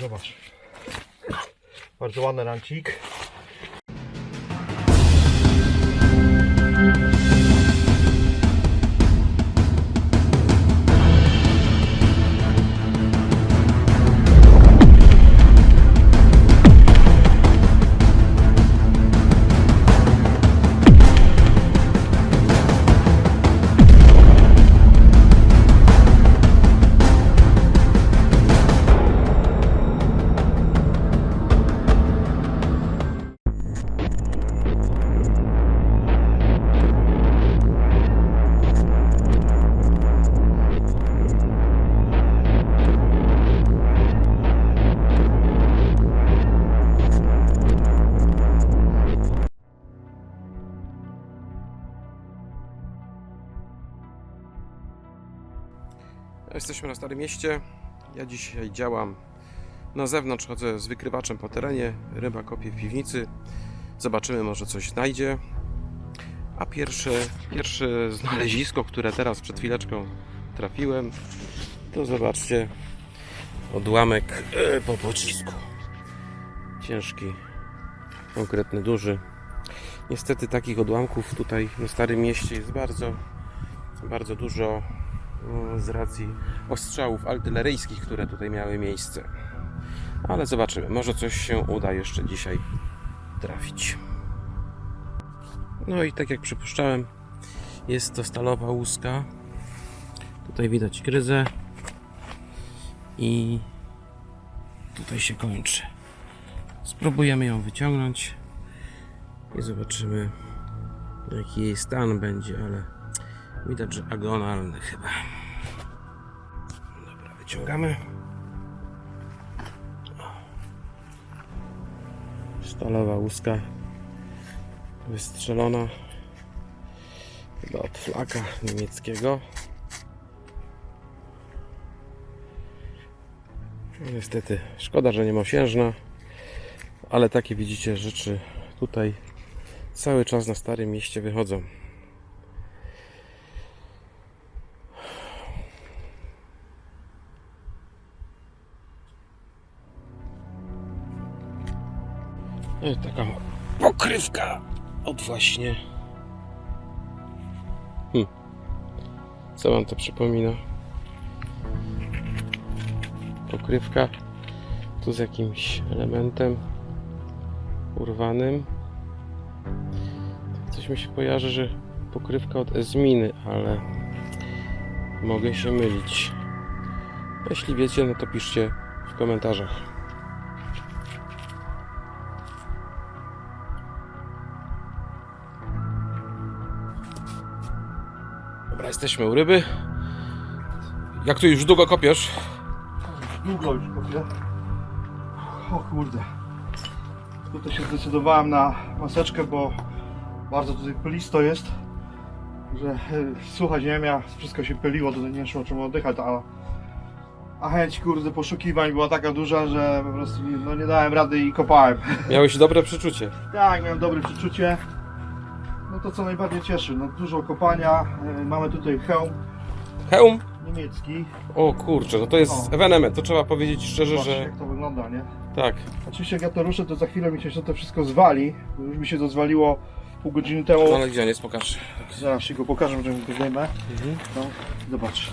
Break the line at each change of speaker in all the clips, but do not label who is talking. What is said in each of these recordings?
Zobacz. Bardzo ładny rancik.
Jesteśmy na Starym Mieście. Ja dzisiaj działam na zewnątrz, chodzę z wykrywaczem po terenie. Ryba kopie w piwnicy. Zobaczymy, może coś znajdzie. A pierwsze, pierwsze znalezisko, które teraz przed chwileczką trafiłem, to zobaczcie odłamek e, po pocisku. Ciężki, konkretny, duży. Niestety takich odłamków tutaj na Starym Mieście jest bardzo, bardzo dużo z racji ostrzałów artyleryjskich, które tutaj miały miejsce. Ale zobaczymy, może coś się uda jeszcze dzisiaj trafić. No i tak jak przypuszczałem, jest to stalowa łuska. Tutaj widać gryzę i tutaj się kończy. Spróbujemy ją wyciągnąć i zobaczymy jaki jej stan będzie, ale Widać, że agonalny chyba. Dobra, wyciągamy. Stalowa łuska wystrzelona chyba od flaka niemieckiego. Niestety, szkoda, że nie mosiężna, ale takie widzicie rzeczy tutaj cały czas na Starym Mieście wychodzą. Taka pokrywka od właśnie. Hm. Co wam to przypomina? Pokrywka tu z jakimś elementem urwanym. Coś mi się kojarzy, że pokrywka od Ezminy, ale mogę się mylić. Jeśli wiecie, no to piszcie w komentarzach. Jesteśmy u ryby. Jak tu już długo kopiesz?
Długo już kopię. O kurde. Tutaj się zdecydowałem na maseczkę, bo bardzo tutaj pylisto jest. Że e, słuchać nie miał, wszystko się pyliło, tutaj nie szło czemu oddychać, a, a chęć kurde poszukiwań była taka duża, że po prostu no, nie dałem rady i kopałem.
Miałeś dobre przeczucie.
Tak, miałem dobre przeczucie. No to co najbardziej cieszy, no dużo kopania, e, mamy tutaj hełm
Hełm?
niemiecki.
O kurczę, no to jest
O.
ewenement, to trzeba powiedzieć szczerze,
Zobaczcie
że
jak to wygląda, nie?
tak.
Oczywiście jak ja to ruszę, to za chwilę mi się to wszystko zwali. bo Już mi się to zwaliło pół godziny temu.
No ale gdzie on jest, pokaż.
Zaraz ci go pokażę, że go zdejmę. No, zobacz.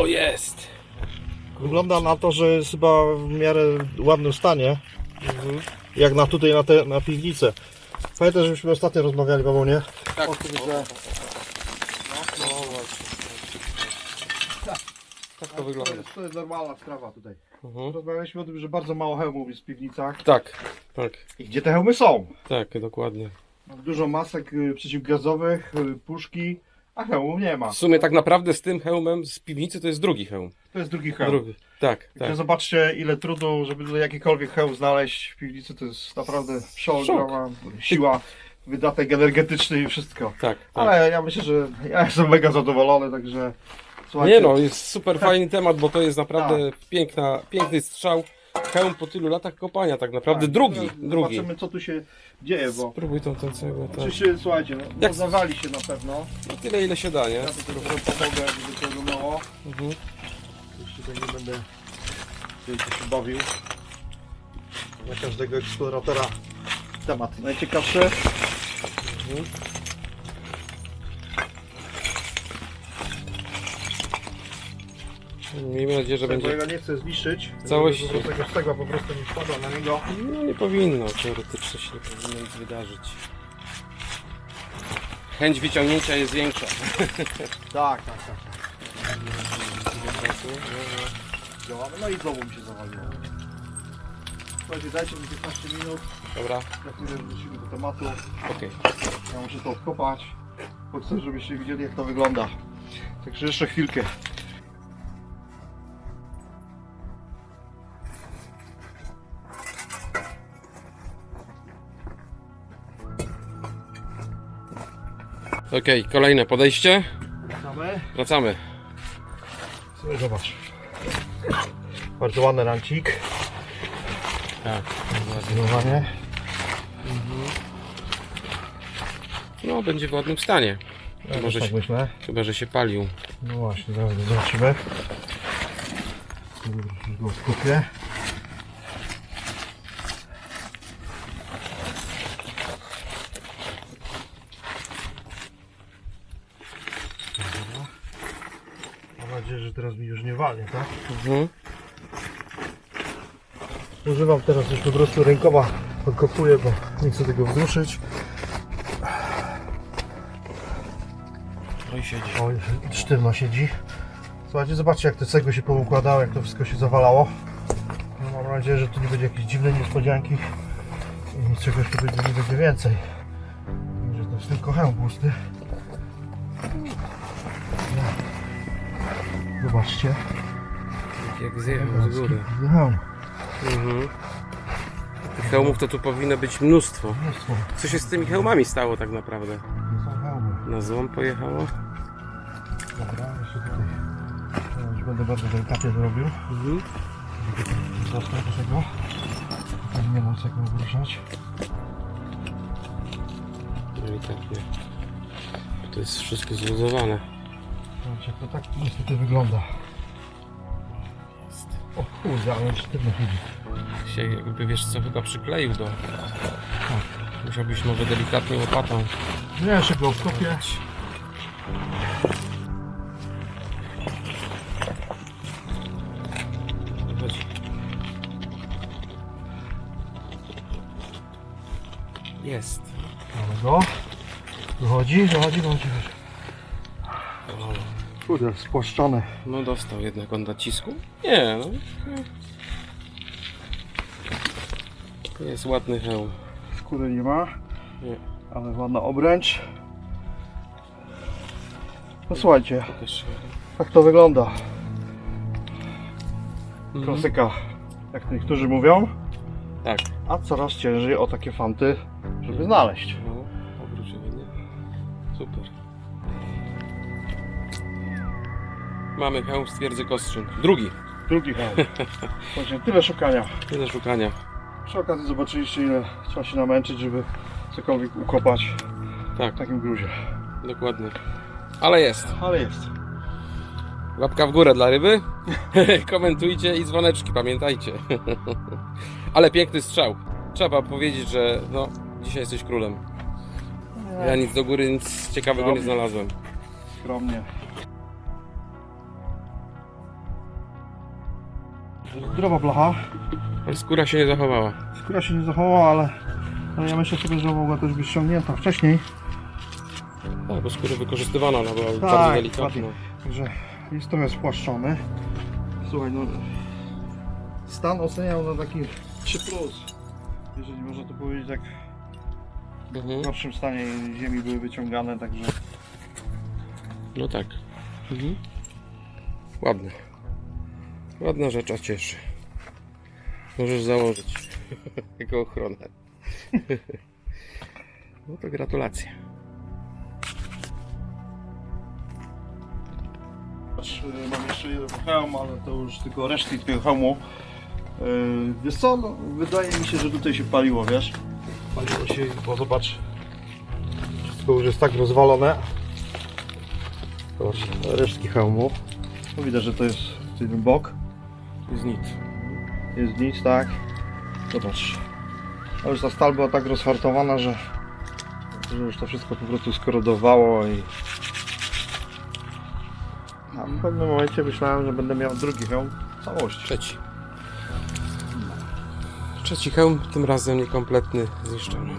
O, jest!
Wygląda na to, że jest chyba w miarę ładnym stanie. Jak na tutaj na, te, na piwnicę. Pamiętaj, żeśmy ostatnio rozmawiali, Paweł, nie?
Tak.
O tym, że
Tak to
to
wygląda.
jest, to jest normalna sprawa tutaj.
Mhm.
Rozmawialiśmy o tym, że bardzo mało hełmów jest w piwnicach.
Tak, tak,
I gdzie te hełmy są?
tak, dokładnie.
Dużo masek y, przeciwgazowych, y, puszki, a hełmów nie ma.
W sumie tak naprawdę z tym hełmem z piwnicy to jest drugi hełm.
To jest drugi hełm.
Drugi. Tak,
Także
tak.
zobaczcie ile trudu, żeby tutaj jakikolwiek hełm znaleźć w piwnicy, to jest naprawdę przeogromna siła, wydatek energetyczny i wszystko.
Tak, tak.
Ale ja myślę, że ja jestem mega zadowolony, także słuchajcie.
Nie no, jest super fajny temat, bo to jest naprawdę piękna, piękny strzał. Hełm po tylu latach kopania, tak naprawdę
tak,
drugi,
teraz
drugi.
Zobaczymy co tu się dzieje, bo
Spróbuj tą, tą cegłę, tak.
oczywiście słuchajcie, no,
Jak-
Jak... zawali się na pewno.
No tyle ile się da, nie?
Ja tu trochę pomogę, żeby to wyglądało.
Mhm.
Nie będę się bawił. Dla każdego eksploratora temat najciekawszy.
Mhm. Miejmy nadzieję, że będzie.
ja go nie chcę zniszczyć.
całości.
Żeby do tego po prostu nie spadła na niego.
No nie powinno, teoretycznie się nie powinno nic wydarzyć. Chęć wyciągnięcia jest większa.
Tak, tak, tak. Działamy. No i znowu mi się zawaliło. Słuchajcie, dajcie mi 15 minut.
Dobra,
Za chwilę wrócimy do tematu.
okej.
Ja muszę to odkopać. Bo chcę, żebyście widzieli jak to wygląda. Także jeszcze chwilkę.
Okej, kolejne podejście.
Wracamy.
Wracamy.
Sobie zobacz. Bardzo ładny rancik.
Tak.
Zdecydowanie.
No, będzie w ładnym stanie.
Ja
Może
tak
się-
myślę.
Chyba, że się palił.
No właśnie, zaraz zobaczymy. Już go skupię. Dobra. Mam nadzieję, że teraz mi już nie walnie, tak?
Mhm.
Używam teraz już po prostu rękowa podkopuję, bo nie chcę tego wzruszyć.
No i siedzi.
O, sztywno siedzi. Słuchajcie, zobaczcie jak te cegły się poukładały, jak to wszystko się zawalało. No, mam nadzieję, że tu nie będzie jakiejś dziwnej niespodzianki i czegoś tu będzie, nie będzie więcej. Że to jest tylko hełm pusty. Zobaczcie.
Jak zjechał z góry.
Hełm.
Mhm. Tych hełmów to tu powinno być mnóstwo.
Mnóstwo.
Co się z tymi hełmami stało tak naprawdę?
To są hełmy.
Na złom pojechało?
Dobra, jeszcze tutaj. Ja już będę bardzo delikatnie to robił.
Mhm.
Zacznę do tego. Tutaj nie ma czego ruszać.
Delikatnie. To jest wszystko zluzowane.
Zobaczcie, to tak niestety wygląda. O kurde, ale sztywno chodzi.
Się jakby wiesz co chyba przykleił do. Musiałbyś może delikatnie łopatą.
No ja jeszcze go obkopię.
Jest.
Mamy go. Wychodzi, wychodzi, wychodzi. wychodzi. Kurde, spłaszczony.
No dostał jednak on nacisku? Nie, no. nie. Jest ładny hełm.
Skóry nie ma,
Nie.
ale ładna obręcz. No słuchajcie,
Też.
tak to wygląda.
Mhm.
Klasyka, jak niektórzy mówią.
Tak.
A coraz ciężej o takie fanty, żeby znaleźć.
No, obróciły, nie? Super. Mamy hełm z twierdzy Kostrzyn. Drugi.
Drugi hełm. Tyle szukania.
Tyle szukania.
Przy okazji zobaczyliście ile trzeba się namęczyć, żeby cokolwiek ukopać
Tak,
w takim gruzie.
dokładnie. Ale jest.
Ale jest.
Łapka w górę dla ryby. Komentujcie i dzwoneczki, pamiętajcie. Ale piękny strzał. Trzeba powiedzieć, że no, dzisiaj jesteś królem. Ja nic do góry, nic ciekawego nie
Robię.
znalazłem.
Skromnie. Zdrowa blacha.
Ale skóra się nie zachowała.
Skóra się nie zachowała, ale, ale ja myślę sobie, że mogła też być ściągnięta wcześniej.
Tak, bo skórę wykorzystywano, ona była
Tak,
bardzo delikatna.
Także jest trochę spłaszczony. Słuchaj, no stan oceniał na taki 3 plus. Jeżeli można to powiedzieć, tak w
Mhm.
gorszym stanie ziemi były wyciągane, także
No tak. Mhm. Ładne. Ładna rzecz, a cieszy. Możesz założyć jako ochronę. No to gratulacje.
Mam jeszcze jeden hełm, ale to już tylko resztki tego hełmu. Yy, Wiesz co, no, wydaje mi się, że tutaj się paliło, wiesz? Paliło się, bo zobacz, wszystko już jest tak rozwalone. Zobacz, resztki hełmu. No widać, że to jest ten bok.
Jest nic.
jest nic, tak? Zobacz. A już ta stal była tak rozhartowana, że, że już to wszystko po prostu skorodowało i... A w pewnym momencie myślałem, że będę miał drugi hełm w całości.
Trzeci. Trzeci hełm, tym razem niekompletny, zniszczony.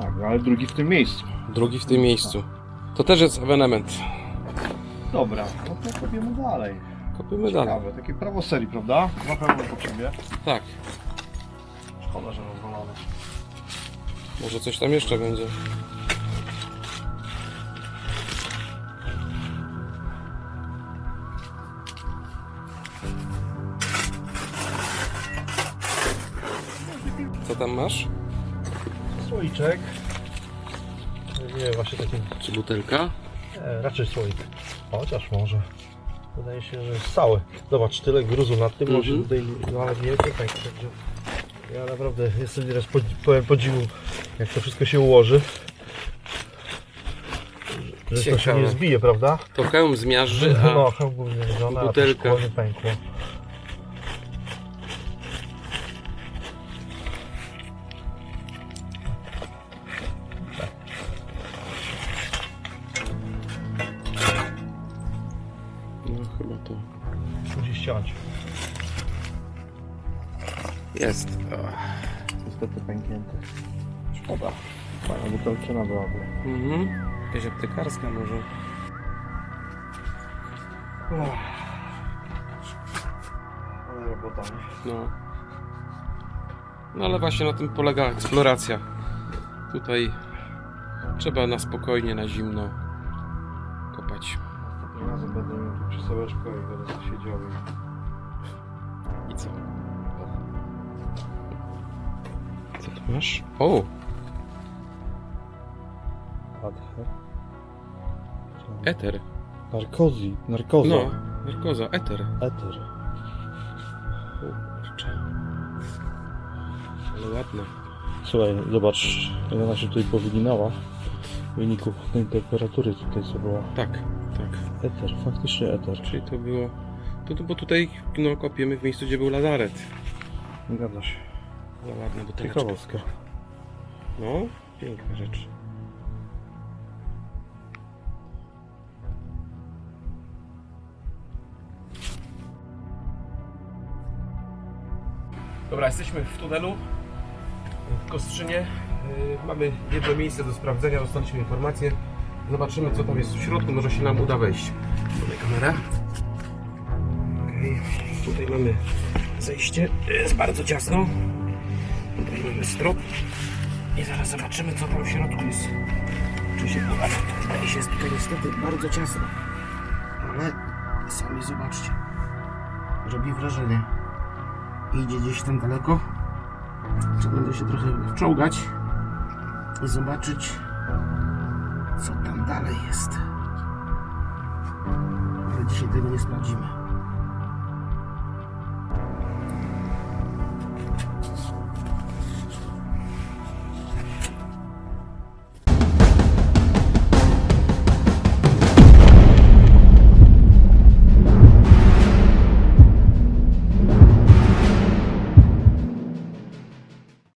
Tak, ale drugi w tym miejscu.
Drugi w tym miejscu. To też jest ewenement.
Dobra, no to kopiemy dalej.
Kopiemy dalej.
Ciekawe, takie prawo serii, prawda? Na pewno po ciebie.
Tak.
Szkoda, że rozwalone.
Może coś tam jeszcze będzie. Co tam masz?
Słoiczek. Nie, właśnie taki
Czy butelka?
E, raczej słoik. Chociaż może. Wydaje się, że jest cały. Zobacz, tyle gruzu nad tym, może
Mhm.
tutaj nawet nie tutaj będzie. Ja naprawdę jestem nieraz pod, pełen podziwu, jak to wszystko się ułoży. Że to się
Ciekawe.
nie zbije, prawda?
To hełm zmiażdży, a
No, hełm był a
butelka.
nie pękło.
Jest.
Niestety pęknięte. Szkoda. Fajna butelczyna byłaby.
Mhm. Jakaś aptekarska może.
Ale robota, nie?
No. No ale właśnie na tym polega eksploracja. Tutaj trzeba na spokojnie, na zimno kopać.
Następnym razem będę miał tu krzesełeczko i będę siedział i...
I co? Masz? O!
Adher.
Eter.
Narkozy, narkoza.
No, narkoza, eter.
Eter.
Kurczę. Ale ładna.
Słuchaj, zobacz, jak ona się tutaj powyginała w wyniku tej temperatury tutaj co była.
Tak, tak.
Eter, faktycznie eter.
Czyli to było... To, to, bo tutaj no, kopiemy w miejscu, gdzie był lazaret.
Zgadza się.
Ale ładna buteleczka. No, piękna rzecz. Dobra, jesteśmy w tunelu w Kostrzynie. Yy, Mamy jedno miejsce do sprawdzenia, dostaliśmy informację. Zobaczymy co tam jest w środku, może się nam uda wejść. Kamerę. Okej, Tutaj mamy zejście, jest bardzo ciasno. Strop. I zaraz zobaczymy, co tam w środku jest. Czy się uda. Wydaje się, tutaj niestety bardzo ciasno. Ale sami zobaczcie. Robi wrażenie. Idzie gdzieś tam daleko. Trzeba będzie się trochę czołgać i zobaczyć, co tam dalej jest. Ale dzisiaj tego nie sprawdzimy.